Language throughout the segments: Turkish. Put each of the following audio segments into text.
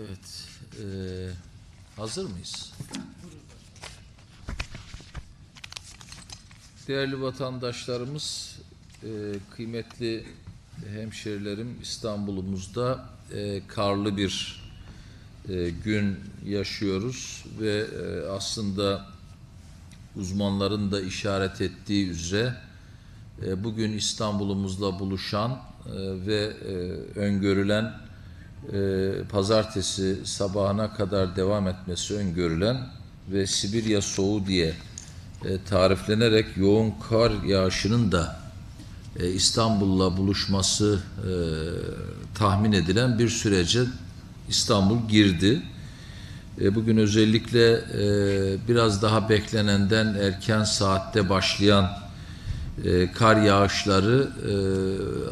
Evet. eee, hazır mıyız? Değerli vatandaşlarımız, eee, kıymetli hemşerilerim İstanbul'umuzda eee, karlı bir eee, gün yaşıyoruz ve eee, aslında uzmanların da işaret ettiği üzere e, bugün İstanbul'umuzla buluşan e, ve e, öngörülen e, pazartesi sabahına kadar devam etmesi öngörülen ve Sibirya soğuğu diye e, tariflenerek yoğun kar yağışının da e, İstanbul'la buluşması e, tahmin edilen bir sürece İstanbul girdi. E, Bugün özellikle e, biraz daha beklenenden erken saatte başlayan e, kar yağışları e,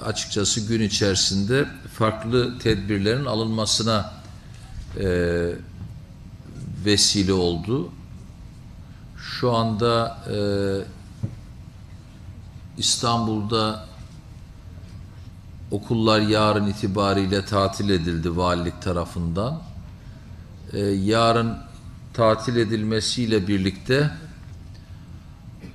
açıkçası gün içerisinde farklı tedbirlerin alınmasına e, vesile oldu. Şu anda e, İstanbul'da okullar yarın itibariyle tatil edildi valilik tarafından. E, yarın tatil edilmesiyle birlikte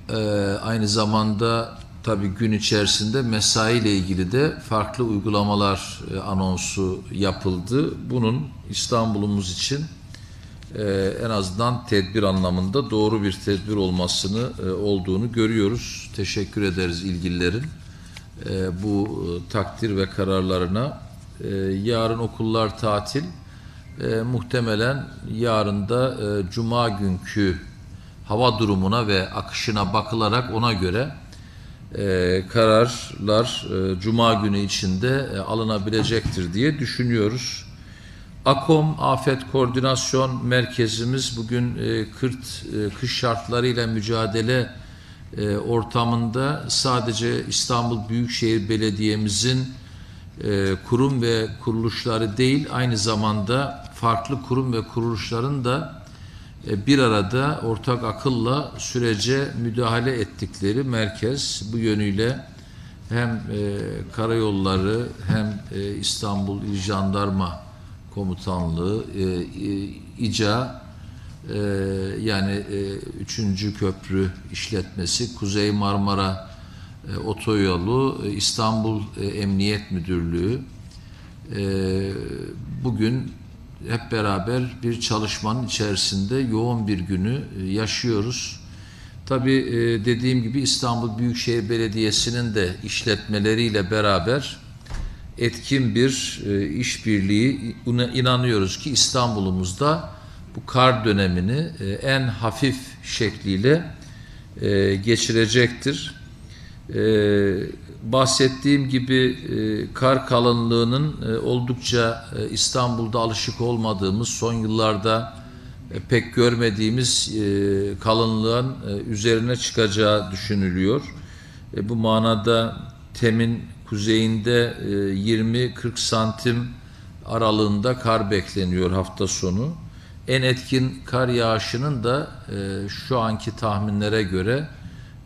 e, aynı zamanda tabii gün içerisinde mesai ile ilgili de farklı uygulamalar e, anonsu yapıldı. Bunun İstanbul'umuz için e, en azından tedbir anlamında doğru bir tedbir olmasını e, olduğunu görüyoruz. Teşekkür ederiz ilgililerin e, bu e, takdir ve kararlarına. E, yarın okullar tatil. E, muhtemelen yarın da e, cuma günkü hava durumuna ve akışına bakılarak ona göre e, kararlar e, cuma günü içinde e, alınabilecektir diye düşünüyoruz. AKOM Afet Koordinasyon Merkezimiz bugün e, kırt e, kış şartlarıyla mücadele e, ortamında sadece İstanbul Büyükşehir Belediye'mizin e, kurum ve kuruluşları değil aynı zamanda farklı kurum ve kuruluşların da bir arada ortak akılla sürece müdahale ettikleri merkez bu yönüyle hem e, karayolları hem e, İstanbul İl Jandarma Komutanlığı e, e, İCA e, yani e, 3. köprü işletmesi Kuzey Marmara e, Otoyolu e, İstanbul e, Emniyet Müdürlüğü e, bugün hep beraber bir çalışmanın içerisinde yoğun bir günü e, yaşıyoruz. Tabii e, dediğim gibi İstanbul Büyükşehir Belediyesi'nin de işletmeleriyle beraber etkin bir e, işbirliği inanıyoruz ki İstanbul'umuzda bu kar dönemini en hafif şekliyle geçirecektir. E, bahsettiğim gibi e, kar kalınlığının e, oldukça e, İstanbul'da alışık olmadığımız son yıllarda e, pek görmediğimiz e, kalınlığın e, üzerine çıkacağı düşünülüyor. E, bu manada Tem'in kuzeyinde e, 20-40 santim aralığında kar bekleniyor hafta sonu. En etkin kar yağışının da e, şu anki tahminlere göre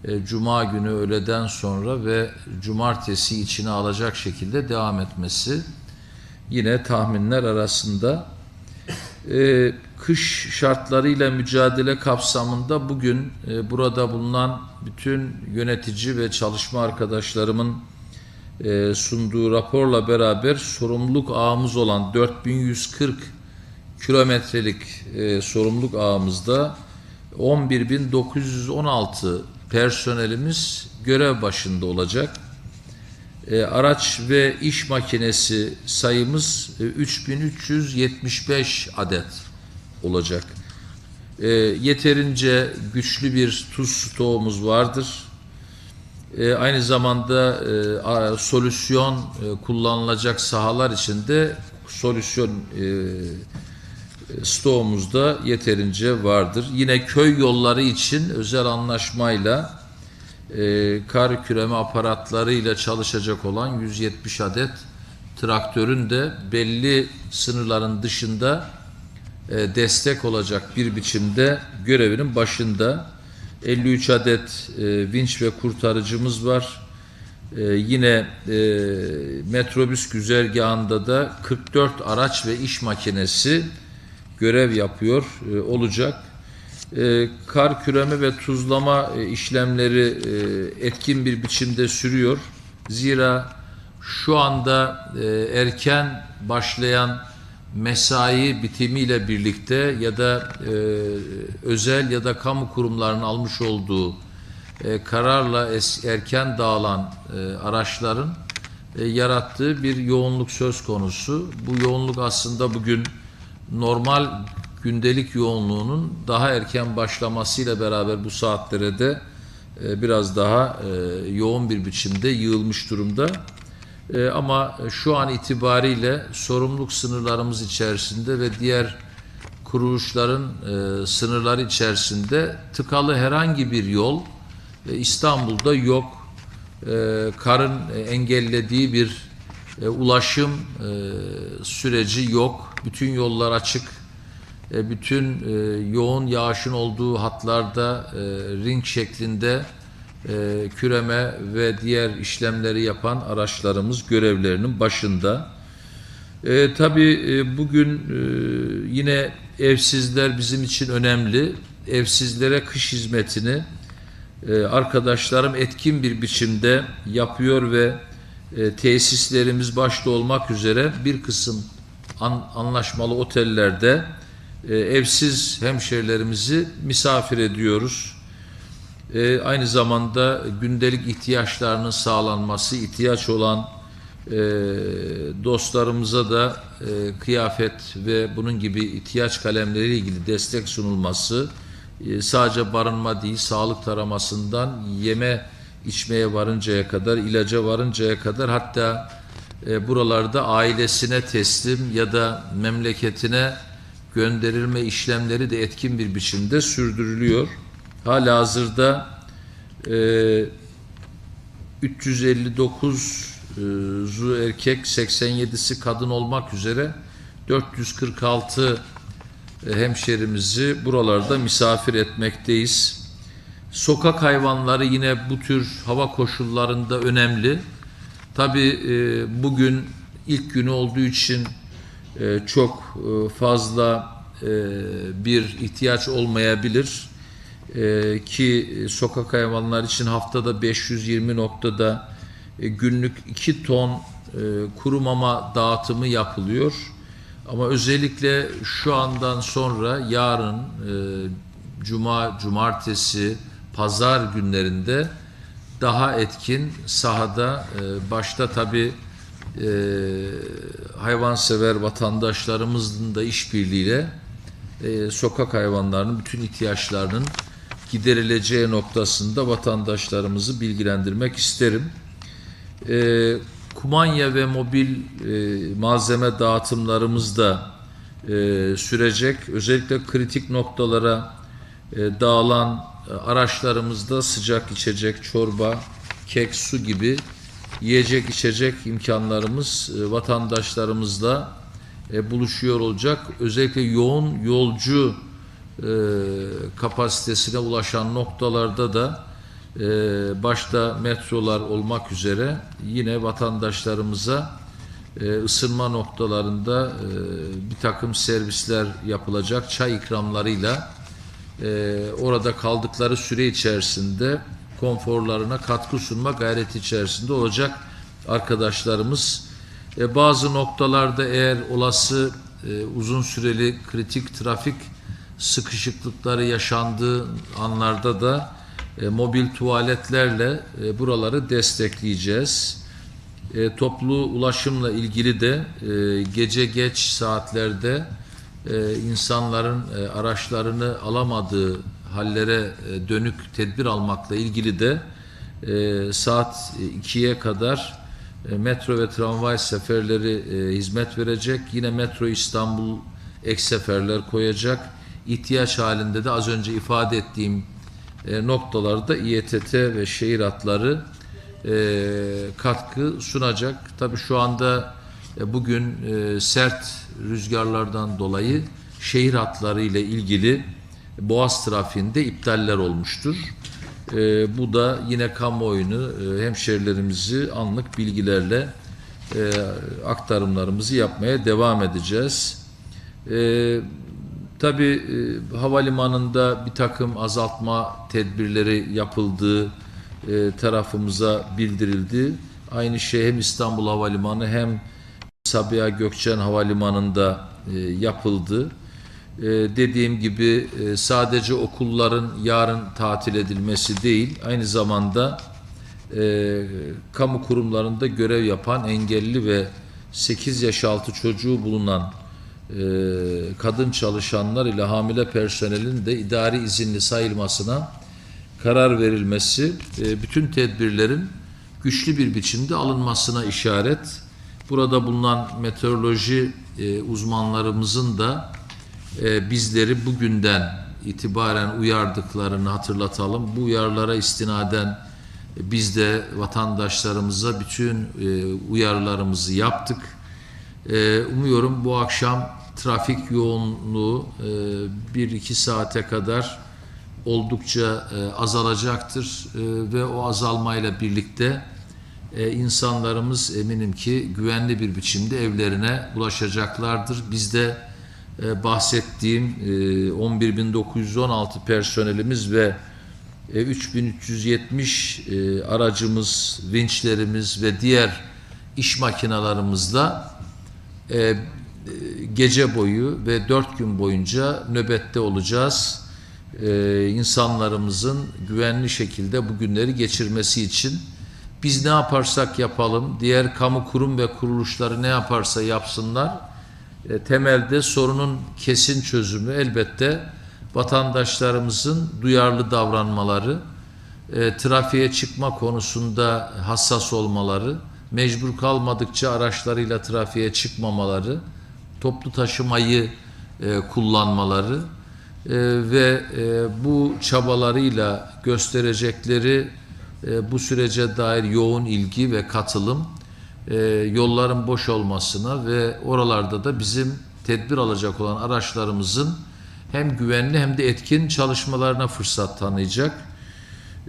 e, Cuma günü öğleden sonra ve Cumartesi içine alacak şekilde devam etmesi yine tahminler arasında. E, kış şartlarıyla mücadele kapsamında bugün e, burada bulunan bütün yönetici ve çalışma arkadaşlarımın e, sunduğu raporla beraber sorumluluk ağımız olan 4140 kilometrelik sorumluluk ağımızda 11.916 personelimiz görev başında olacak. E, araç ve iş makinesi sayımız e, 3375 adet olacak. E, yeterince güçlü bir tuz stoğumuz vardır. E, aynı zamanda e, solüsyon e, kullanılacak sahalar için de solüsyon e, stoğumuzda yeterince vardır. Yine köy yolları için özel anlaşmayla e, kar küreme aparatlarıyla çalışacak olan 170 adet traktörün de belli sınırların dışında e, destek olacak bir biçimde görevinin başında 53 adet e, vinç ve kurtarıcımız var. E, yine e, metrobüs güzergahında da 44 araç ve iş makinesi görev yapıyor e, olacak. E, kar küreme ve tuzlama e, işlemleri etkin bir biçimde sürüyor. Zira şu anda erken başlayan mesai bitimiyle birlikte ya da özel ya da kamu kurumlarının almış olduğu kararla erken dağılan araçların yarattığı bir yoğunluk söz konusu. Bu yoğunluk aslında bugün normal gündelik yoğunluğunun daha erken başlamasıyla beraber bu saatlere de e, biraz daha e, yoğun bir biçimde yığılmış durumda. E, ama şu an itibariyle sorumluluk sınırlarımız içerisinde ve diğer kuruluşların sınırları içerisinde tıkalı herhangi bir yol İstanbul'da yok. Karın engellediği bir e, ulaşım e, süreci yok. Bütün yollar açık. E, bütün e, yoğun yağışın olduğu hatlarda e, ring şeklinde e, küreme ve diğer işlemleri yapan araçlarımız görevlerinin başında. E, tabii e, bugün e, yine evsizler bizim için önemli. Evsizlere kış hizmetini e, arkadaşlarım etkin bir biçimde yapıyor ve e, tesislerimiz başta olmak üzere bir kısım an, anlaşmalı otellerde e, evsiz hemşerilerimizi misafir ediyoruz. E, aynı zamanda gündelik ihtiyaçlarının sağlanması, ihtiyaç olan e, dostlarımıza da e, kıyafet ve bunun gibi ihtiyaç kalemleriyle ilgili destek sunulması, e, sadece barınma değil, sağlık taramasından yeme içmeye varıncaya kadar, ilaca varıncaya kadar hatta e, buralarda ailesine teslim ya da memleketine gönderilme işlemleri de etkin bir biçimde sürdürülüyor. Hala hazırda e, 359 e, zu erkek 87'si kadın olmak üzere 446 e, hemşerimizi buralarda misafir etmekteyiz. Sokak hayvanları yine bu tür hava koşullarında önemli. Tabi e, bugün ilk günü olduğu için e, çok e, fazla e, bir ihtiyaç olmayabilir. E, ki sokak hayvanlar için haftada 520 noktada e, günlük 2 ton e, kuru mama dağıtımı yapılıyor. Ama özellikle şu andan sonra yarın e, cuma, cumartesi, pazar günlerinde daha etkin sahada e, başta tabi e, hayvansever vatandaşlarımızın da işbirliğiyle e, sokak hayvanlarının bütün ihtiyaçlarının giderileceği noktasında vatandaşlarımızı bilgilendirmek isterim. E, kumanya ve mobil e, malzeme dağıtımlarımız da e, sürecek. Özellikle kritik noktalara e, dağılan araçlarımızda sıcak içecek, çorba, kek, su gibi yiyecek içecek imkanlarımız e, vatandaşlarımızla e, buluşuyor olacak. Özellikle yoğun yolcu e, kapasitesine ulaşan noktalarda da e, başta metrolar olmak üzere yine vatandaşlarımıza e, ısınma noktalarında e, bir takım servisler yapılacak çay ikramlarıyla e, orada kaldıkları süre içerisinde konforlarına katkı sunma gayreti içerisinde olacak arkadaşlarımız. E, bazı noktalarda eğer olası e, uzun süreli kritik trafik sıkışıklıkları yaşandığı anlarda da e, mobil tuvaletlerle e, buraları destekleyeceğiz. E, toplu ulaşımla ilgili de e, gece geç saatlerde e, insanların e, araçlarını alamadığı hallere e, dönük tedbir almakla ilgili de saat 2'ye kadar metro ve tramvay seferleri hizmet verecek. Yine Metro İstanbul ek seferler koyacak. İhtiyaç halinde de az önce ifade ettiğim noktalarda İETT ve şehir hatları katkı sunacak. Tabii şu anda bugün e, sert rüzgarlardan dolayı şehir hatları ile ilgili Boğaz trafiğinde iptaller olmuştur. E, bu da yine kamuoyunu, e, hemşerilerimizi anlık bilgilerle e, aktarımlarımızı yapmaya devam edeceğiz. E, Tabii e, havalimanında bir takım azaltma tedbirleri yapıldığı e, tarafımıza bildirildi. Aynı şey hem İstanbul Havalimanı hem Sabiha Gökçen Havalimanı'nda e, yapıldı. E, dediğim gibi e, sadece okulların yarın tatil edilmesi değil, aynı zamanda e, kamu kurumlarında görev yapan engelli ve 8 yaş altı çocuğu bulunan e, kadın çalışanlar ile hamile personelin de idari izinli sayılmasına karar verilmesi e, bütün tedbirlerin güçlü bir biçimde alınmasına işaret. Burada bulunan meteoroloji e, uzmanlarımızın da e, bizleri bugünden itibaren uyardıklarını hatırlatalım. Bu uyarılara istinaden e, biz de vatandaşlarımıza bütün e, uyarılarımızı yaptık. E, umuyorum bu akşam trafik yoğunluğu e, 1-2 saate kadar oldukça e, azalacaktır E, ve o azalmayla birlikte e, insanlarımız eminim ki güvenli bir biçimde evlerine ulaşacaklardır. Biz de e, bahsettiğim e, 11.916 personelimiz ve e, 3370 e, aracımız, vinçlerimiz ve diğer iş makinalarımızla e, e, gece boyu ve dört gün boyunca nöbette olacağız. E, insanlarımızın güvenli şekilde bu günleri geçirmesi için biz ne yaparsak yapalım, diğer kamu kurum ve kuruluşları ne yaparsa yapsınlar, e, temelde sorunun kesin çözümü elbette vatandaşlarımızın duyarlı davranmaları, e, trafiğe çıkma konusunda hassas olmaları, mecbur kalmadıkça araçlarıyla trafiğe çıkmamaları, toplu taşımayı e, kullanmaları e, ve e, bu çabalarıyla gösterecekleri e, bu sürece dair yoğun ilgi ve katılım e, yolların boş olmasına ve oralarda da bizim tedbir alacak olan araçlarımızın hem güvenli hem de etkin çalışmalarına fırsat tanıyacak.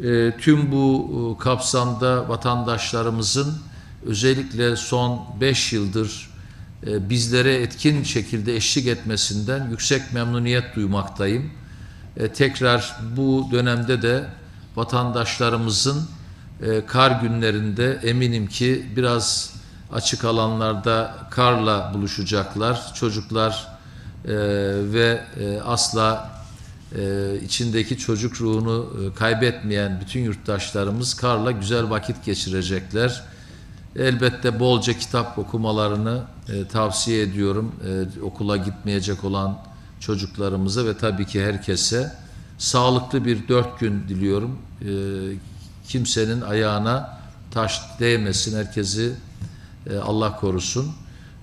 E, tüm bu e, kapsamda vatandaşlarımızın özellikle son 5 yıldır bizlere etkin şekilde eşlik etmesinden yüksek memnuniyet duymaktayım. Tekrar bu dönemde de vatandaşlarımızın e, kar günlerinde eminim ki biraz açık alanlarda karla buluşacaklar. Çocuklar e, ve e, asla e, içindeki çocuk ruhunu e, kaybetmeyen bütün yurttaşlarımız karla güzel vakit geçirecekler. Elbette bolca kitap okumalarını e, tavsiye ediyorum. E, okula gitmeyecek olan çocuklarımıza ve tabii ki herkese sağlıklı bir dört gün diliyorum. E, kimsenin ayağına taş değmesin. Herkesi e, Allah korusun.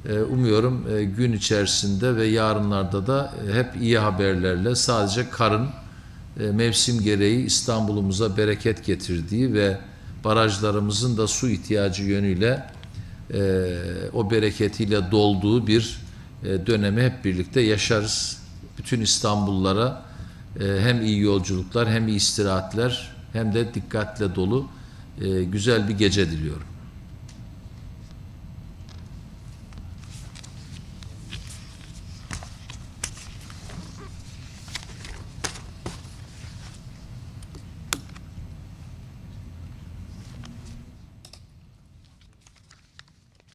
E, umuyorum e, gün içerisinde ve yarınlarda da e, hep iyi haberlerle sadece karın e, mevsim gereği İstanbul'umuza bereket getirdiği ve barajlarımızın da su ihtiyacı yönüyle e, o bereketiyle dolduğu bir e, dönemi hep birlikte yaşarız. Bütün İstanbullulara e, hem iyi yolculuklar hem iyi istirahatler hem de dikkatle dolu e, güzel bir gece diliyorum.